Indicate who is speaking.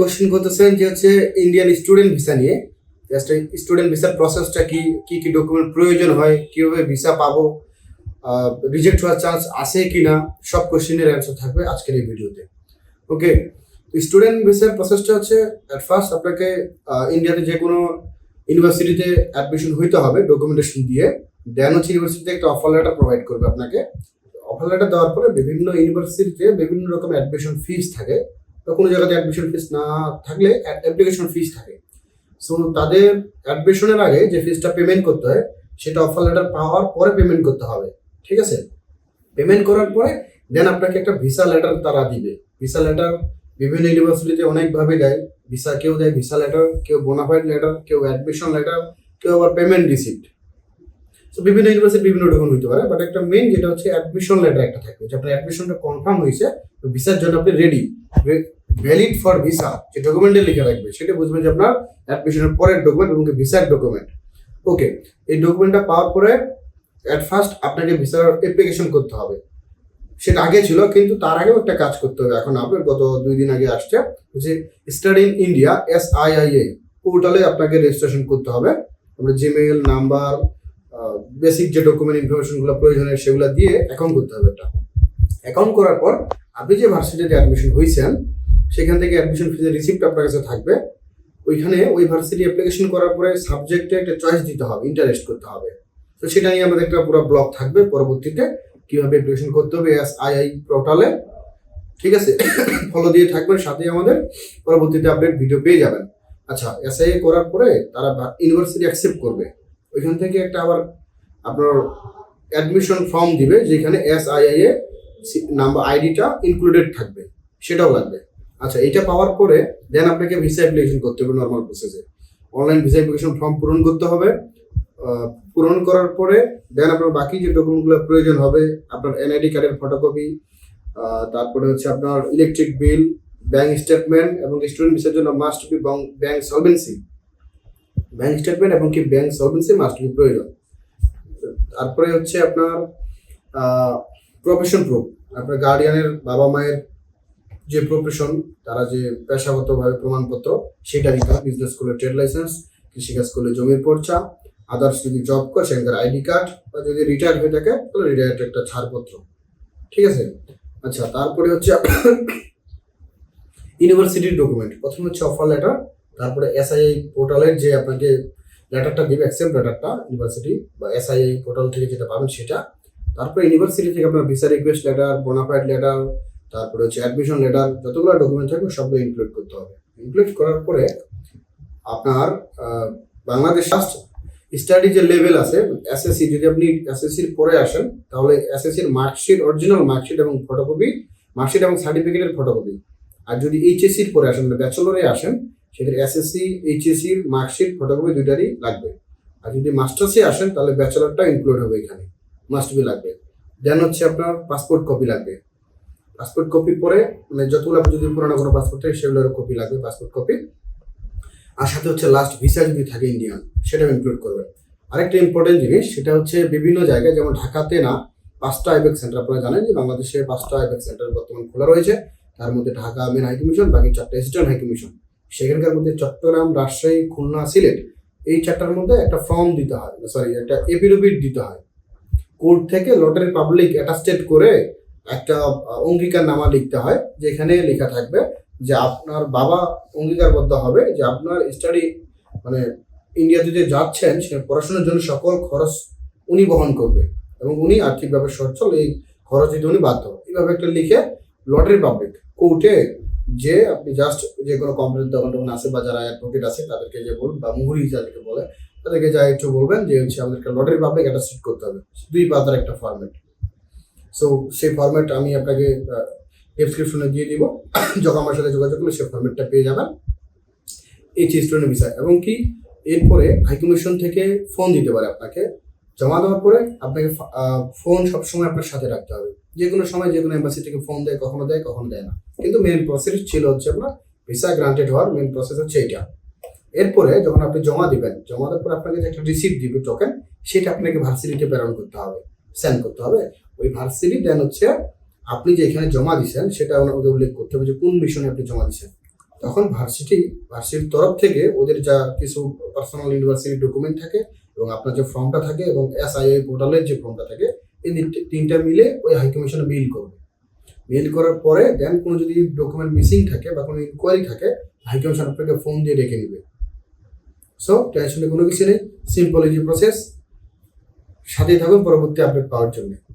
Speaker 1: Question করতেছেন যে হচ্ছে ইন্ডিয়ান স্টুডেন্ট ভিসা নিয়ে। জাস্ট স্টুডেন্ট ভিসার প্রসেসটা কি কি কি ডকুমেন্ট প্রয়োজন হয়, কীভাবে ভিসা পাবো রিজেক্ট হওয়ার চান্স আছে কি না সব কোশ্চেনের অ্যান্সার থাকবে আজকের এই ভিডিওতে ওকে স্টুডেন্ট ভিসার প্রসেসটা হচ্ছে অ্যাট ফার্স্ট আপনাকে ইন্ডিয়াতে যে কোনো ইউনিভার্সিটিতে অ্যাডমিশন হইতে হবে ডকুমেন্টেশন দিয়ে। দেন হচ্ছে ইউনিভার্সিটিতে একটা অফার লেটার প্রোভাইড করবে আপনাকে। অফার লেটার দেওয়ার পরে বিভিন্ন ইউনিভার্সিটিতে বিভিন্ন রকম অ্যাডমিশন ফিস থাকে। বা কোনো জায়গাতে অ্যাডমিশন ফিস না থাকলে অ্যাপ্লিকেশন ফিস থাকে। সো তাদের অ্যাডমিশনের আগে যে ফিসটা পেমেন্ট করতে হয়, সেটা অফার লেটার পাওয়ার পরে পেমেন্ট করতে হবে। ঠিক আছে? পেমেন্ট করার পরে দেন আপনাকে একটা ভিসা লেটার তারা দিবে। ভিসা লেটার বিভিন্ন ইউনিভার্সিটিতে অনেকভাবে দেয়। ভিসা কেউ দেয় ভিসা লেটার কেউ বোনাফাইড লেটার কেউ অ্যাডমিশন লেটার কেউ আবার পেমেন্ট রিসিপ্ট তো বিভিন্ন ইউনিভার্সিটি বিভিন্ন রকম হইতে পারে বাট একটা মেন যেটা হচ্ছে অ্যাডমিশন লেটার একটা থাকবে, যে আপনার অ্যাডমিশনটা কনফার্ম হয়েছে ভিসার জন্য আপনি রেডি ভ্যালিড ফর ভিসা যে ডকুমেন্টে লিখে রাখবে, সেটা বুঝবেন যে আপনার অ্যাডমিশনের পরের ডকুমেন্ট এবং ভিসার ডকুমেন্ট ওকে এই ডকুমেন্টটা পাওয়ার পরে অ্যাট ফার্স্ট আপনাকে ভিসার অ্যাপ্লিকেশন করতে হবে। সেটা আগে ছিল, কিন্তু তার আগেও একটা কাজ করতে হবে। এখন আপনার গত দুই দিন আগে আসছে, যে study in India S I I A পোর্টালে আপনাকে রেজিস্ট্রেশন করতে হবে। আমরা জিমেইল নাম্বার বেসিক যে ডকুমেন্ট ইনফরমেশনগুলো প্রয়োজনীয় সেগুলো দিয়ে অ্যাকাউন্ট করতে হবে একটা। অ্যাকাউন্ট করার পর আপনি যে ভার্সিটিতে অ্যাডমিশন হয়েছেন সেখান থেকে অ্যাডমিশন ফিজের রিসিপ্ট আপনার কাছে থাকবে, ওইখানে ওই ভার্সিটি অ্যাপ্লিকেশন করার পরে সাবজেক্টে একটা চয়েস দিতে হবে ইন্টারেস্ট করতে হবে। তো সেটা নিয়ে আমাদের একটা পুরো ব্লগ থাকবে পরবর্তীতে, কীভাবে অ্যাপ্লিকেশন করতে হবে এস আই আই পোর্টালে ঠিক আছে? ফলো দিয়ে থাকবেন সাথে আমাদের পরবর্তীতে আপডেট ভিডিও পেয়ে যাবেন। আচ্ছা এস আই করার পরে তারা ইউনিভার্সিটি অ্যাকসেপ্ট করবে। ওইখান থেকে একটা আবার আপনার অ্যাডমিশন ফর্ম দিবে, যেখানে S I I A number আইডিটা ইনক্লুডেড থাকবে, সেটাও লাগবে। আচ্ছা এটা পাওয়ার পরে দেন আপনাকে ভিসা অ্যাপ্লিকেশন করতে হবে নর্মাল প্রসেসে অনলাইন ভিসা অ্যাপ্লিকেশন ফর্ম পূরণ করতে হবে পূরণ করার পরে দেন আপনার বাকি যে ডকুমেন্টগুলো প্রয়োজন হবে, আপনার এনআইডি কার্ডের ফটোকপি তারপরে হচ্ছে আপনার ইলেকট্রিক বিল ব্যাংক স্টেটমেন্ট এবং স্টুডেন্ট ভিসার জন্য must be bank solvency bank statement এবং কি ব্যাংক সলভেন্সি মাস্ট বি প্রয়োজন। তারপরে হচ্ছে আপনার প্রফেশন প্রুফ আপনার গার্ডিয়ানের বাবা মায়ের যে প্রফেশন তারা যে পেশাগতভাবে প্রমাণপত্র, সেটা দিতে হবে। বিজনেস স্কুলের ট্রেড লাইসেন্স কৃষিকাজ করলে জমির পর্চা আদার্স যদি জব করে সেখানকার আইডি কার্ড বা যদি রিটায়ার হয়ে থাকে, তাহলে রিটায়ার্ড একটা ছাড়পত্র। ঠিক আছে? আচ্ছা তারপরে হচ্ছে ইউনিভার্সিটির ডকুমেন্ট প্রথমে হচ্ছে অফার লেটার তারপরে এসআইআই পোর্টালের যে আপনাকে লেটারটা দিবে অ্যাকসেপ্ট লেটারটা ইউনিভার্সিটি বা এসআইআই পোর্টাল থেকে যেটা পাবেন সেটা। তারপরে ইউনিভার্সিটি থেকে আপনার visa request letter bonafide letter তারপরে হচ্ছে অ্যাডমিশন লেটার যতগুলো ডকুমেন্ট থাকবে সবগুলো ইনক্লুড করতে হবে। ইনক্লুড করার পরে আপনার বাংলাদেশ স্টাডি যে লেভেল আছে এসএসসি যদি আপনি এসএসসির পরে আসেন, তাহলে এসএসসির মার্কশিট অরিজিনাল মার্কশিট এবং ফটোকপি মার্কশিট এবং সার্টিফিকেটের ফটোকপি আর যদি এইচএসসির পরে আসেন ব্যাচেলরে আসেন সেক্ষেত্রে এসএসসি এইচএসসির মার্কশিট ফটোকপি দুইটারই লাগবে। আর যদি মাস্টার্সে আসেন, তাহলে ব্যাচেলরটা ইনক্লুড হবে এখানে। মাস্ট বি লাগবে। দেন হচ্ছে আপনার পাসপোর্ট কপি লাগবে। পাসপোর্ট কপি পরে মানে যতগুলো আপনি যদি পুরোনো কোনো পাসপোর্ট থাকে সেগুলোর কপি লাগবে পাসপোর্ট কপি আর সাথে হচ্ছে লাস্ট ভিসা যদি থাকে ইন্ডিয়ান সেটাও ইনক্লুড করবেন। আরেকটা ইম্পর্টেন্ট জিনিস, সেটা হচ্ছে বিভিন্ন জায়গায়, যেমন ঢাকাতে না, পাঁচটা আইবেক সেন্টার আপনারা জানেন যে বাংলাদেশে পাঁচটা আইবেক সেন্টার বর্তমান খোলা রয়েছে। তার মধ্যে ঢাকা মেন হাই কমিশন বাকি চারটা এসিস্ট্যান্ট হাই কমিশন সেখানকার মধ্যে চট্টগ্রাম, রাজশাহী, খুলনা, সিলেট এই চারটার মধ্যে একটা ফর্ম দিতে হয় সরি একটা এপিডোভিট দিতে হয়। কোর্ট থেকে লটারি পাবলিক অ্যাটাস্টেড করে একটা অঙ্গীকার নামা লিখতে হয়, যেখানে লেখা থাকবে যে আপনার বাবা অঙ্গীকারবদ্ধ হবে, যে আপনার স্টাডি মানে ইন্ডিয়াতে যে যাচ্ছেন সে পড়াশোনার জন্য সকল খরচ উনি বহন করবে এবং উনি আর্থিকভাবে সচ্ছল, এই খরচ দিতে উনি বাধ্য। এইভাবে একটা লিখে লটারি পাবলিক কোর্টে যে আপনি জাস্ট যে কোনো কম্পিউটার দোকান টোকান আছে বা যারা অ্যাডভোকেট আছে তাদেরকে যে বলুন বা মুহুরি যাদেরকে বলে, তাদেরকে যা একটু বলবেন যে হচ্ছে আমাদেরকে লটারি পাবলিক অ্যাটাস্টেড করতে হবে। দুই পাতার একটা ফরম্যাট সো সেই ফরম্যাট আমি আপনাকে ডেসক্রিপশনে দিয়ে দিব। যখন আমার সাথে যোগাযোগ করলে সেই ফরম্যাটটা পেয়ে যাবেন। এই স্টুডেন্ট বিষয়। এবং কি, এরপরে হাইকমিশন থেকে ফোন দিতে পারে আপনাকে। জমা দেওয়ার পরে আপনাকে ফোন সবসময় আপনার সাথে রাখতে হবে। যে কোনো সময় যে কোনো এম্বাসি থেকে ফোন দেয়, কখনো দেয় কখনো দেয় না। কিন্তু মেন প্রসেস ছিল হচ্ছে আপনার ভিসা গ্রান্টেড হওয়ার মেন প্রসেস হচ্ছে এইটা। এরপরে যখন আপনি জমা দিবেন, জমা দেওয়ার পর আপনাকে যে একটা রিসিপ্ট দিবে টোকেন সেটা আপনাকে ভার্সিটিতে প্রেরণ করতে হবে সেন্ড করতে হবে। ওই ভার্সিটি দেন হচ্ছে আপনি যে এখানে জমা দিচ্ছেন সেটা ওনাকে উল্লেখ করতে হবে যে কোন মিশনে আপনি জমা দিচ্ছেন তখন ভার্সিটি, ভার্সিটির তরফ থেকে ওদের যা কিছু পার্সোনাল ইউনিভার্সিটির ডকুমেন্ট থাকে এবং আপনার যে ফর্মটা থাকে এবং এসআইআই পোর্টালের যে ফর্মটা থাকে এই তিনটে- মিলে ওই হাইকমিশনে মেইল করবে। মেইল করার পরে দেন কোনো যদি ডকুমেন্ট মিসিং থাকে বা কোনো ইনকোয়ারি থাকে হাইকমিশন আপনাকে ফোন দিয়ে ডেকে নেবে। সো টেনশনের কোনো কিছু নেই সিম্পল ইজি প্রসেস সাথেই থাকুন, পরবর্তী আপডেট পাওয়ার জন্য।